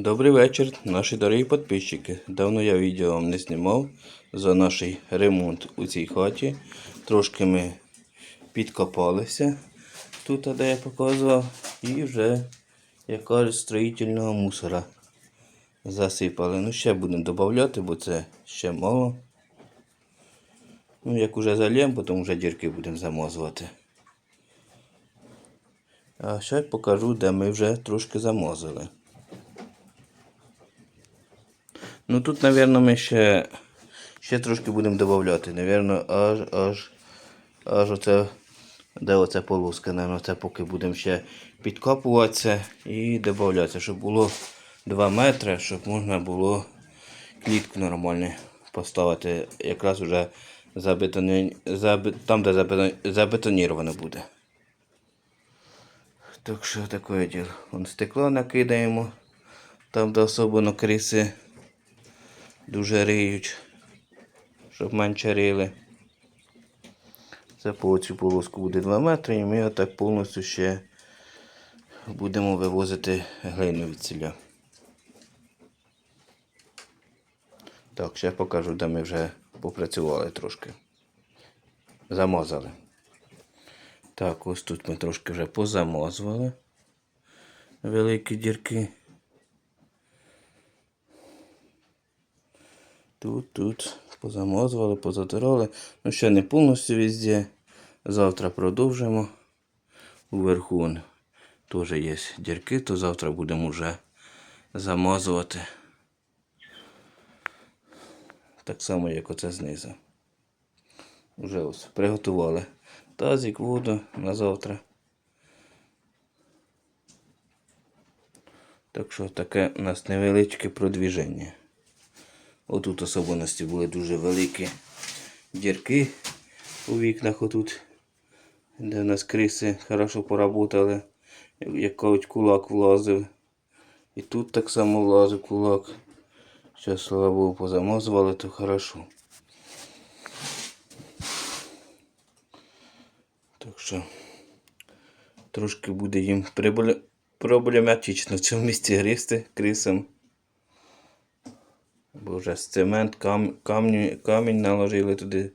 Добрий вечір, наші дорогі підписчики. Давно я відео вам не знімав за наш ремонт у цій хаті. Трошки ми підкопалися тут, де я показував, і вже, як кажуть, строїтельного мусора засипали. Ну, ще будемо додати, бо це ще мало. Ну, як уже зальємо, потім вже дірки будемо замазувати. А ще покажу, де ми вже трошки замазали. Ну тут, мабуть, ми ще, ще трошки будемо додати. Навірно, аж аж аж оце, де оця полоска, наверно, це поки будемо ще підкопуватися і додатися, щоб було 2 метри, щоб можна було клітку нормальну поставити. Якраз вже забетоні... забе- там, де забетон... забетоніровано буде. Так що таке діло. Вон стекло накидаємо, там, де особливо криси дуже риють, щоб менше рили. Це по цю полоску буде 2 метри, і ми отак повністю ще будемо вивозити глину від ціля. Так, ще покажу, де ми вже попрацювали трошки. Замазали. Так, ось тут ми трошки вже позамазували великі дірки. Тут, тут позамазували, позатирали. Ну, ще не повністю везде. Завтра продовжимо. Уверху теж є дірки, то завтра будемо вже замазувати. Так само, як оце знизу. Вже ось приготували тазик, воду на завтра. Так що таке у нас невеличке продвіження. Отут особливості були дуже великі дірки у вікнах отут, де в нас криси хорошо поработали, як кажуть, кулак влазив. І тут так само влазив кулак. Зараз, слава Богу, позамазували, то хорошо. Так що трошки буде їм проблематично в цьому місці гризти крисам. Бо вже з цемент, кам, камінь, камінь наложили туди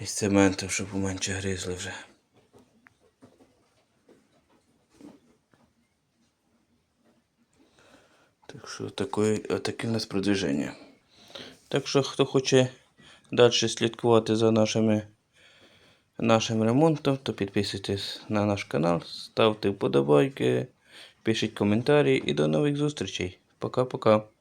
із цементом, щоб поменше гризли вже. Так що таке, таке у нас продвиження. Так що, хто хоче далі слідкувати за нашими, нашим ремонтом, то підписуйтесь на наш канал, ставте вподобайки, пишіть коментарі і до нових зустрічей. Пока-пока.